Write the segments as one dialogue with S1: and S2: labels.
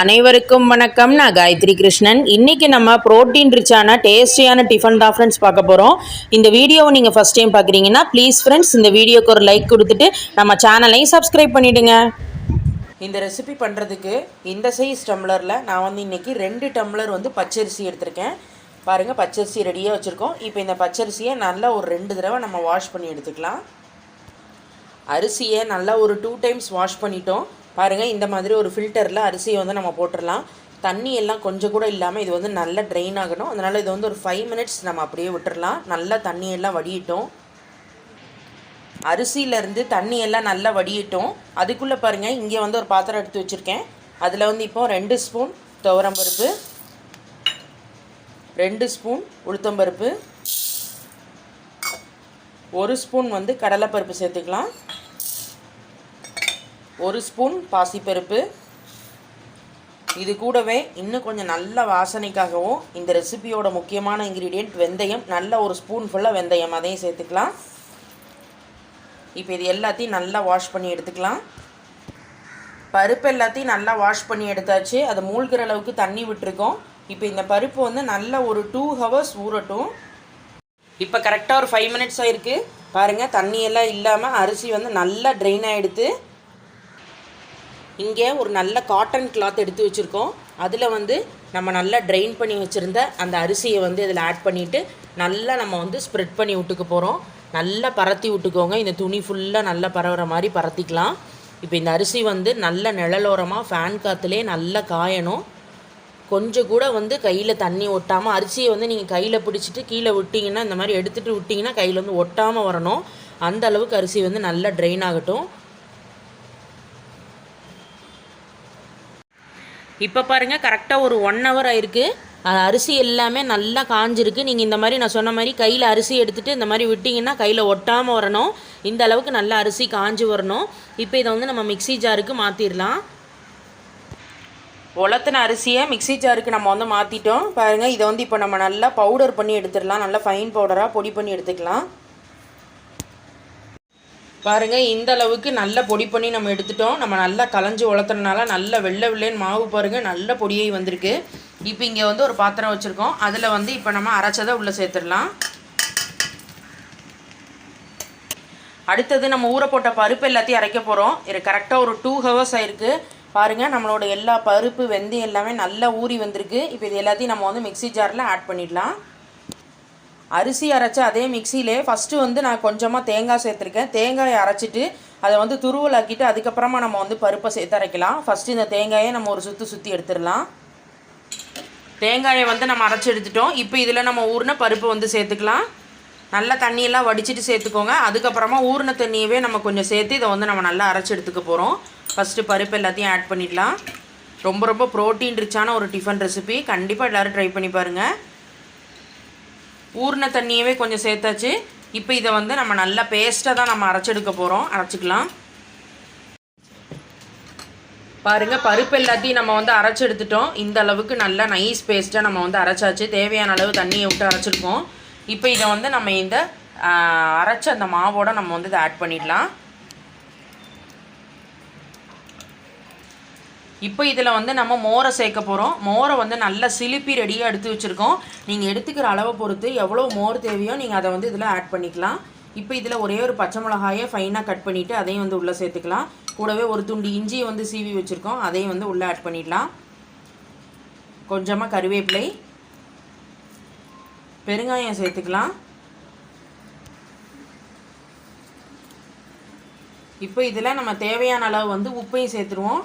S1: அனைவருக்கும் வணக்கம். நான் காயத்ரி கிருஷ்ணன். இன்றைக்கி நம்ம புரோட்டீன் ரிச்சான டேஸ்டியான டிஃபன் தான் ஃப்ரெண்ட்ஸ் பார்க்க போகிறோம் இந்த வீடியோவை நீங்கள் ஃபஸ்ட் டைம் பார்க்குறீங்கன்னா ப்ளீஸ் ஃப்ரெண்ட்ஸ் இந்த வீடியோக்கு ஒரு லைக் கொடுத்துட்டு நம்ம சேனலையும் சப்ஸ்கிரைப் பண்ணிவிடுங்க இந்த ரெசிபி பண்ணுறதுக்கு இந்த சைஸ் டம்ளரில் நான் வந்து இன்றைக்கி ரெண்டு டம்ளர் வந்து பச்சரிசி எடுத்திருக்கேன். பாருங்கள் பச்சரிசி ரெடியாக வச்சுருக்கோம். இப்போ இந்த பச்சரிசியை நல்லா ஒரு ரெண்டு தடவை நம்ம வாஷ் பண்ணி எடுத்துக்கலாம். அரிசியை நல்லா ஒரு டூ டைம்ஸ் வாஷ் பண்ணிட்டோம். பாருங்கள் இந்த மாதிரி ஒரு ஃபில்டரில் அரிசியை வந்து நம்ம போட்டுடலாம் தண்ணி எல்லாம் கொஞ்சம் கூட இல்லாமல் இது வந்து நல்லா ட்ரெயின் ஆகணும். அதனால் இது வந்து ஒரு ஃபைவ் மினிட்ஸ் நம்ம அப்படியே விட்டுறலாம். நல்லா தண்ணியெல்லாம் வடியிட்டோம். அரிசியிலேருந்து தண்ணி எல்லாம் நல்லா வடியிட்டோம். அதுக்குள்ளே பாருங்கள் இங்கே வந்து ஒரு பாத்திரம் எடுத்து வச்சுருக்கேன். அதில் வந்து இப்போ ரெண்டு ஸ்பூன் துவரம்பருப்பு ரெண்டு ஸ்பூன் உளுத்தம்பருப்பு ஒரு ஸ்பூன் வந்து கடலைப்பருப்பு சேர்த்துக்கலாம். ஒரு ஸ்பூன் பாசிப்பருப்பு. இது கூடவே இன்னும் கொஞ்சம் நல்ல வாசனைக்காகவும் இந்த ரெசிபியோட முக்கியமான இன்க்ரீடியண்ட் வெந்தயம். நல்ல ஒரு ஸ்பூன் ஃபுல்லாக வெந்தயம் அதையும் சேர்த்துக்கலாம். இப்போ இது எல்லாத்தையும் நல்லா வாஷ் பண்ணி எடுத்துக்கலாம். பருப்பு எல்லாத்தையும் நல்லா வாஷ் பண்ணி எடுத்தாச்சு. அது மூழ்கிற அளவுக்கு தண்ணி விட்டுருக்கோம். இப்போ இந்த பருப்பு வந்து நல்லா ஒரு டூ ஹவர்ஸ் ஊறட்டும். இப்போ கரெக்டாக ஒரு ஃபைவ் மினிட்ஸ் ஆயிருக்கு. பாருங்கள் தண்ணியெல்லாம் இல்லாமல் அரிசி வந்து நல்லா ட்ரெயின் ஆகிடுது இங்கே ஒரு நல்ல காட்டன் கிளாத் எடுத்து வச்சுருக்கோம். அதில் வந்து நம்ம நல்லா ட்ரெயின் பண்ணி வச்சுருந்த அந்த அரிசியை வந்து இதில் ஆட் பண்ணிவிட்டு நல்லா நம்ம வந்து ஸ்ப்ரெட் பண்ணி விட்டுக்க போகிறோம் நல்லா பரத்தி விட்டுக்கோங்க. இந்த துணி ஃபுல்லாக நல்லா பரவுற மாதிரி பரத்திக்கலாம். இப்போ இந்த அரிசி வந்து நல்ல நிழலோரமாக ஃபேன் காற்றுலே நல்லா காயணும். கொஞ்சம் கூட வந்து கையில் தண்ணி ஒட்டாமல் அரிசியை வந்து நீங்கள் கையில் பிடிச்சிட்டு கீழே விட்டிங்கன்னா இந்த மாதிரி எடுத்துகிட்டு விட்டிங்கன்னா கையில் வந்து ஒட்டாமல் வரணும். அந்த அளவுக்கு அரிசி வந்து நல்லா ட்ரெயின் ஆகட்டும். இப்போ பாருங்கள் கரெக்டாக ஒரு ஒன் ஹவர் ஆயிருக்கு. அது அரிசி எல்லாமே நல்லா காஞ்சிருக்கு. நீங்கள் இந்த மாதிரி நான் சொன்ன மாதிரி கையில் அரிசி எடுத்துகிட்டு இந்த மாதிரி விட்டிங்கன்னா கையில் ஒட்டாமல் வரணும். இந்த அளவுக்கு நல்லா அரிசி காஞ்சி வரணும். இப்போ இதை வந்து நம்ம மிக்ஸி ஜாருக்கு மாற்றிடலாம் உலத்தின அரிசியை மிக்ஸி ஜாருக்கு நம்ம வந்து மாற்றிட்டோம் பாருங்கள் இதை வந்து இப்போ நம்ம நல்லா பவுடர் பண்ணி எடுத்துடலாம். நல்லா ஃபைன் பவுடராக பொடி பண்ணி எடுத்துக்கலாம். பாருங்கள் இந்த அளவுக்கு நல்ல பொடி பண்ணி நம்ம எடுத்துட்டோம். நம்ம நல்லா கலைஞ்சி உலர்த்துறதுனால நல்ல வெள்ளை வெள்ளைன்னு மாவு பாருங்கள் நல்ல பொடியை வந்திருக்கு. இப்போ இங்கே வந்து ஒரு பாத்திரம் வச்சுருக்கோம். அதில் வந்து இப்போ நம்ம அரைச்சதை உள்ளே சேர்த்துடலாம். அடுத்தது நம்ம ஊற போட்ட பருப்பு எல்லாத்தையும் அரைக்க போகிறோம் இது கரெக்டாக ஒரு டூ ஹவர்ஸ் ஆயிருக்கு. பாருங்கள் நம்மளோட எல்லா பருப்பு வெந்தயம் எல்லாமே நல்லா ஊறி வந்திருக்கு. இப்போ இது எல்லாத்தையும் நம்ம வந்து மிக்ஸி ஜாரில் ஆட் பண்ணிடலாம். அரிசி அரைச்சி அதே மிக்சியிலே ஃபஸ்ட்டு வந்து நான் கொஞ்சமாக தேங்காய் சேர்த்துருக்கேன். தேங்காயை அரைச்சிட்டு அதை வந்து துருவலாக்கிட்டு அதுக்கப்புறமா நம்ம வந்து பருப்பை சேர்த்து அரைக்கலாம். ஃபஸ்ட்டு இந்த தேங்காயை நம்ம ஒரு சுற்றி சுற்றி எடுத்துடலாம். தேங்காயை வந்து நம்ம அரைச்சி எடுத்துட்டோம். இப்போ இதில் நம்ம ஊறின பருப்பு வந்து சேர்த்துக்கலாம். நல்லா தண்ணியெல்லாம் வடிச்சிட்டு சேர்த்துக்கோங்க. அதுக்கப்புறமா ஊறின தண்ணியவே நம்ம கொஞ்சம் சேர்த்து இதை வந்து நம்ம நல்லா அரைச்சி எடுத்துக்க போகிறோம் ஃபஸ்ட்டு பருப்பு எல்லாத்தையும் ஆட் பண்ணிடலாம். ரொம்ப ரொம்ப ப்ரோட்டீன் ரிச்சான ஒரு டிஃபன் ரெசிபி கண்டிப்பாக எல்லோரும் ட்ரை பண்ணி பாருங்கள் ஊறின தண்ணியவே கொஞ்சம் சேர்த்தாச்சு. இப்போ இதை வந்து நம்ம நல்லா பேஸ்ட்டாக தான் நம்ம அரைச்செடுக்க போகிறோம் அரைச்சிக்கலாம். பாருங்கள் பருப்பு எல்லாத்தையும் நம்ம வந்து அரைச்சி எடுத்துட்டோம் இந்த அளவுக்கு நல்லா நைஸ் பேஸ்ட்டாக நம்ம வந்து அரைச்சாச்சு. தேவையான அளவு தண்ணியை விட்டு அரைச்சிருக்கோம். இப்போ இதை வந்து நம்ம இந்த அரைச்ச அந்த மாவோட நம்ம வந்து இதை ஆட் பண்ணிடலாம். இப்போ இதில் வந்து நம்ம மோரை சேர்க்க போகிறோம் மோரை வந்து நல்லா சிலிப்பி ரெடியாக எடுத்து வச்சுருக்கோம். நீங்கள் எடுத்துக்கிற அளவை பொறுத்து எவ்வளோ மோர் தேவையோ நீங்கள் அதை வந்து இதில் ஆட் பண்ணிக்கலாம். இப்போ இதில் ஒரே ஒரு பச்சை மிளகாயை ஃபைனாக கட் பண்ணிவிட்டு அதையும் வந்து உள்ளே சேர்த்துக்கலாம். கூடவே ஒரு துண்டு இஞ்சியை வந்து சீவி வச்சுருக்கோம். அதையும் வந்து உள்ளே ஆட் பண்ணிடலாம். கொஞ்சமாக கருவேப்பிலை பெருங்காயம் சேர்த்துக்கலாம். இப்போ இதில் நம்ம தேவையான அளவு வந்து உப்பையும் சேர்த்துருவோம்.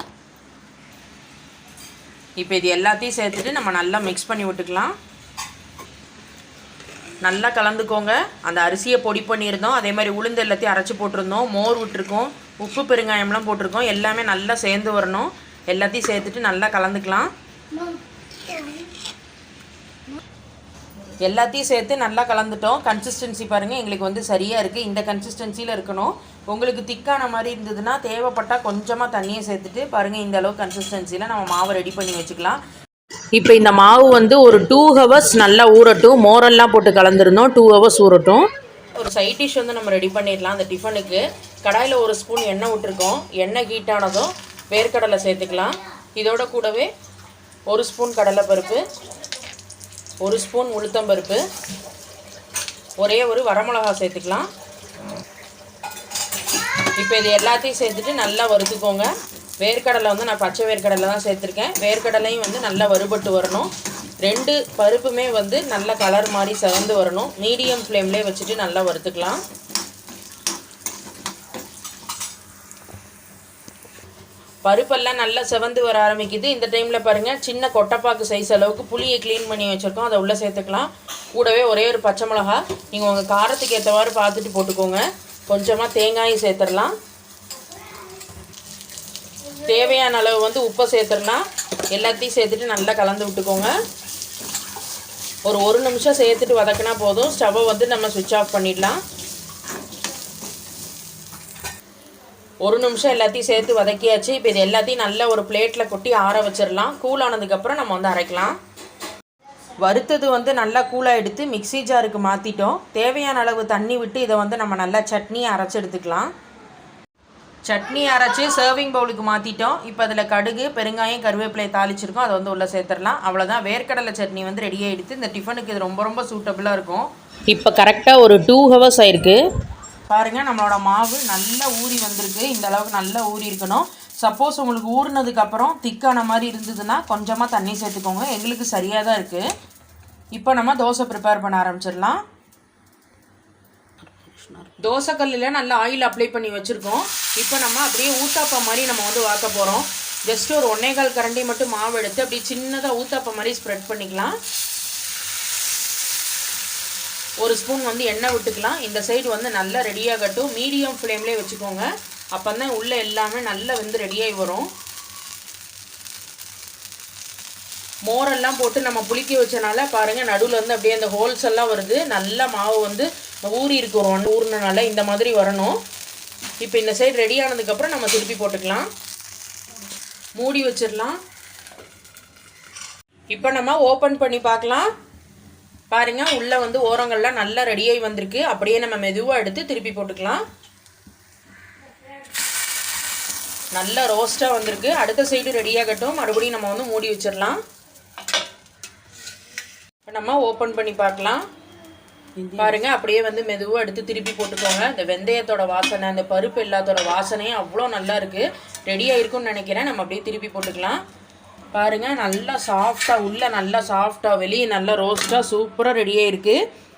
S1: இப்போ இது எல்லாத்தையும் சேர்த்துட்டு நம்ம நல்லா மிக்ஸ் பண்ணி விட்டுக்கலாம். நல்லா கலந்துக்கோங்க. அந்த அரிசியை பொடி பண்ணியிருந்தோம். அதே மாதிரி உளுந்து எல்லாத்தையும் அரைச்சி போட்டிருந்தோம். மோர் விட்டுருக்கோம். உப்பு பெருங்காயம்லாம் போட்டிருக்கோம். எல்லாமே நல்லா சேர்ந்து வரணும். எல்லாத்தையும் சேர்த்துட்டு நல்லா கலந்துக்கலாம். எல்லாத்தையும் சேர்த்து நல்லா கலந்துட்டோம். கன்சிஸ்டன்சி பாருங்கள் எங்களுக்கு வந்து சரியாக இருக்குது இந்த கன்சிஸ்டன்சியில் இருக்கணும். உங்களுக்கு திக்கான மாதிரி இருந்ததுன்னா தேவைப்பட்டால் கொஞ்சமாக தண்ணியை சேர்த்துட்டு பாருங்கள் இந்த அளவு கன்சிஸ்டன்சியில் நம்ம மாவை ரெடி பண்ணி வச்சுக்கலாம். இப்போ இந்த மாவு வந்து ஒரு டூ ஹவர்ஸ் நல்லா ஊறட்டும். மோரெல்லாம் போட்டு கலந்துருந்தோம். டூ ஹவர்ஸ் ஊறட்டும். ஒரு சைட் டிஷ் வந்து நம்ம ரெடி பண்ணிடலாம் அந்த டிஃபனுக்கு கடாயில் ஒரு ஸ்பூன் எண்ணெய் விட்டுருக்கோம். எண்ணெய் ஹீட்டானதும் வேர்க்கடலை சேர்த்துக்கலாம். இதோட கூடவே ஒரு ஸ்பூன் கடலைப்பருப்பு ஒரு ஸ்பூன் உளுத்தம்பருப்பு. ஒரே ஒரு வரமிளகா சேர்த்துக்கலாம். இப்போ இது எல்லாத்தையும் சேர்த்துட்டு நல்லா வறுத்துக்கோங்க. வேர்க்கடலை வந்து நான் பச்சை வேர்க்கடலை தான் சேர்த்துருக்கேன். வேர்க்கடலையும் வந்து நல்லா வறுபட்டு வரணும். ரெண்டு பருப்புமே வந்து நல்ல கலர் மாதிரி சிறந்து வரணும். மீடியம் ஃப்ளேம்லேயே வச்சுட்டு நல்லா வறுத்துக்கலாம். பருப்பெல்லாம் நல்லா செவந்து வர ஆரம்பிக்குது. இந்த டைமில் பாருங்கள் சின்ன கொட்டைப்பாக்கு சைஸ் அளவுக்கு புளியை க்ளீன் பண்ணி வச்சுருக்கோம். அதை உள்ளே சேர்த்துக்கலாம். கூடவே ஒரே ஒரு பச்சை மிளகா. நீங்கள் உங்கள் காரத்துக்கு ஏற்றவாறு பார்த்துட்டு போட்டுக்கோங்க. கொஞ்சமாக தேங்காயும் சேர்த்துடலாம். தேவையான அளவு வந்து உப்பை சேர்த்துடலாம். எல்லாத்தையும் சேர்த்துட்டு நல்லா கலந்து விட்டுக்கோங்க. ஒரு ஒரு நிமிஷம் சேர்த்துட்டு வதக்கினா போதும். ஸ்டவ்வை வந்து நம்ம சுவிட்ச் ஆஃப் பண்ணிடலாம். ஒரு நிமிஷம் எல்லாத்தையும் சேர்த்து வதக்கியாச்சு. இப்போ இது எல்லாத்தையும் நல்ல ஒரு பிளேட்டில் கொட்டி ஆற வச்சிடலாம் கூல் ஆனதுக்கப்புறம் நம்ம வந்து அரைக்கலாம். வறுத்தது வந்து நல்லா கூலாக எடுத்து மிக்ஸி ஜாருக்கு மாற்றிட்டோம் தேவையான அளவு தண்ணி விட்டு இதை வந்து நம்ம நல்லா சட்னி அரைச்சி எடுத்துக்கலாம். சட்னி அரைச்சி சர்விங் பவுலுக்கு மாற்றிட்டோம் இப்போ அதில் கடுகு பெருங்காயம் கருவேப்பிலையை தாளிச்சிருக்கோம். அதை வந்து உள்ளே சேர்த்துடலாம். அவ்வளோதான் வேர்க்கடலை சட்னி வந்து ரெடி ஆகிடுது இந்த டிஃபனுக்கு இது ரொம்ப ரொம்ப சூட்டபுளாக இருக்கும். இப்போ கரெக்டாக ஒரு டூ ஹவர்ஸ் ஆயிருக்கு. பாருங்கள் நம்மளோட மாவு நல்லா ஊறி வந்திருக்கு. இந்த அளவுக்கு நல்லா ஊறி இருக்கணும். சப்போஸ் உங்களுக்கு ஊறினதுக்கப்புறம் திக்கான மாதிரி இருந்ததுன்னா கொஞ்சமாக தண்ணி சேர்த்துக்கோங்க. எங்களுக்கு சரியாக தான் இருக்குது இப்போ நம்ம தோசை ப்ரிப்பேர் பண்ண ஆரம்பிச்சிடலாம். தோசைக்கல்லில் நல்லா ஆயில் அப்ளை பண்ணி வச்சுருக்கோம். இப்போ நம்ம அப்படியே ஊத்தாப்பம் மாதிரி நம்ம வந்து வாக்க போகிறோம் ஜஸ்ட் ஒரு ஒன்னே கால் கரண்டி மட்டும் மாவு எடுத்து அப்படியே சின்னதாக ஊத்தாப்பம் மாதிரி ஸ்ப்ரெட் பண்ணிக்கலாம். ஒரு ஸ்பூன் வந்து எண்ணெய் விட்டுக்கலாம். இந்த சைடு வந்து நல்லா ரெடியாகட்டும் மீடியம் ஃப்ளேம்லேயே வச்சுக்கோங்க. அப்போ தான் உள்ளே எல்லாமே நல்லா வந்து ரெடியாகி வரும். மோரெல்லாம் போட்டு நம்ம புளிக்க வச்சனால பாருங்கள் நடுவில் வந்து அப்படியே அந்த ஹோல்ஸ் எல்லாம் வருது. நல்ல மாவு வந்து ஊறி இருக்கிறோம் ஊறினால இந்த மாதிரி வரணும். இப்போ இந்த சைடு ரெடி ஆனதுக்கப்புறம் நம்ம திருப்பி போட்டுக்கலாம். மூடி வச்சிடலாம். இப்போ நம்ம ஓப்பன் பண்ணி பார்க்கலாம். பாருங்க உள்ளே வந்து ஓரங்கள்லாம் நல்லா ரெடியாகி வந்திருக்கு. அப்படியே நம்ம மெதுவாக எடுத்து திருப்பி போட்டுக்கலாம். நல்லா ரோஸ்ட்டாக வந்திருக்கு. அடுத்த சைடு ரெடியாகட்டும் மறுபடியும் நம்ம வந்து மூடி வச்சிடலாம். இப்போ நம்ம ஓப்பன் பண்ணி பார்க்கலாம். பாருங்க அப்படியே வந்து மெதுவாக எடுத்து திருப்பி போட்டுக்கோங்க. இந்த வெந்தயத்தோட வாசனை அந்த பருப்பு எல்லாத்தோட வாசனையும் அவ்வளோ நல்லா இருக்கு. ரெடியாக இருக்கும்னு நினைக்கிறேன். நம்ம அப்படியே திருப்பி போட்டுக்கலாம். பாருங்கள் நல்லா சாஃப்டாக உள்ளே நல்லா சாஃப்டாக வெளியே நல்லா ரோஸ்ட்டாக சூப்பராக ரெடியாக இருக்குது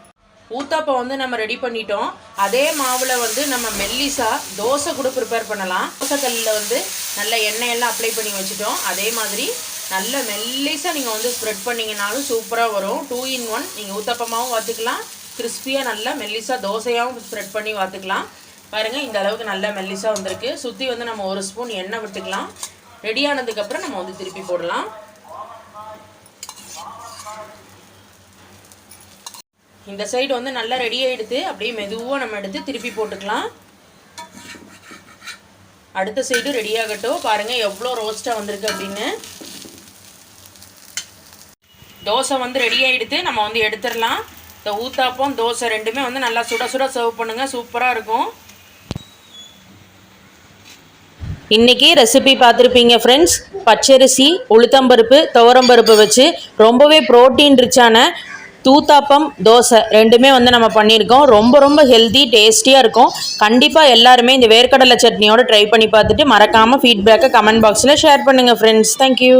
S1: ஊத்தாப்பம் வந்து நம்ம ரெடி பண்ணிட்டோம். அதே மாவில் வந்து நம்ம மெல்லிசா தோசை கூட ப்ரிப்பேர் பண்ணலாம். தோசைக்கல்லில் வந்து நல்ல எண்ணெயெல்லாம் அப்ளை பண்ணி வச்சுட்டோம். அதே மாதிரி நல்ல மெல்லிசாக நீங்கள் வந்து ஸ்ப்ரெட் பண்ணிங்கனாலும் சூப்பராக வரும். டூ இன் ஒன் நீங்கள் ஊத்தப்பமாகவும் வாத்துக்கலாம். கிறிஸ்பியாக நல்லா மெல்லிசாக தோசையாகவும் ஸ்ப்ரெட் பண்ணி வாத்துக்கலாம். பாருங்கள் இந்த அளவுக்கு நல்லா மெல்லிசாக வந்திருக்கு. சுற்றி வந்து நம்ம ஒரு ஸ்பூன் எண்ணெய் விட்டுக்கலாம். ரெடி ஆனதுக்கப்புறம் நம்ம வந்து திருப்பி போடலாம். இந்த சைடு வந்து நல்லா ரெடி ஆகிடுது அப்படியே மெதுவாக நம்ம எடுத்து திருப்பி போட்டுக்கலாம். அடுத்த சைடு ரெடி ஆகட்டும். பாருங்கள் எவ்வளோ ரோஸ்ட்டாக வந்திருக்கு அப்படின்னு. தோசை வந்து ரெடி ஆகிடுது நம்ம வந்து எடுத்துடலாம். இந்த ஊத்தாப்பம் தோசை ரெண்டுமே வந்து நல்லா சுட சுட சர்வ் பண்ணுங்கள் சூப்பராக இருக்கும். இன்றைக்கி ரெசிபி பார்த்துருப்பீங்க ஃப்ரெண்ட்ஸ் பச்சரிசி உளுத்தம்பருப்பு துவரம்பருப்பு வச்சு ரொம்பவே ப்ரோட்டீன் ரிச்சான தூத்தாப்பம் தோசை ரெண்டுமே வந்து நம்ம பண்ணியிருக்கோம். ரொம்ப ரொம்ப ஹெல்த்தி டேஸ்டியாக இருக்கும். கண்டிப்பாக எல்லாருமே இந்த வேர்க்கடலை சட்னியோடு ட்ரை பண்ணி பார்த்துட்டு மறக்காமல் ஃபீட்பேக்கை கமெண்ட் பாக்ஸில் ஷேர் பண்ணுங்கள் ஃப்ரெண்ட்ஸ் தேங்க்யூ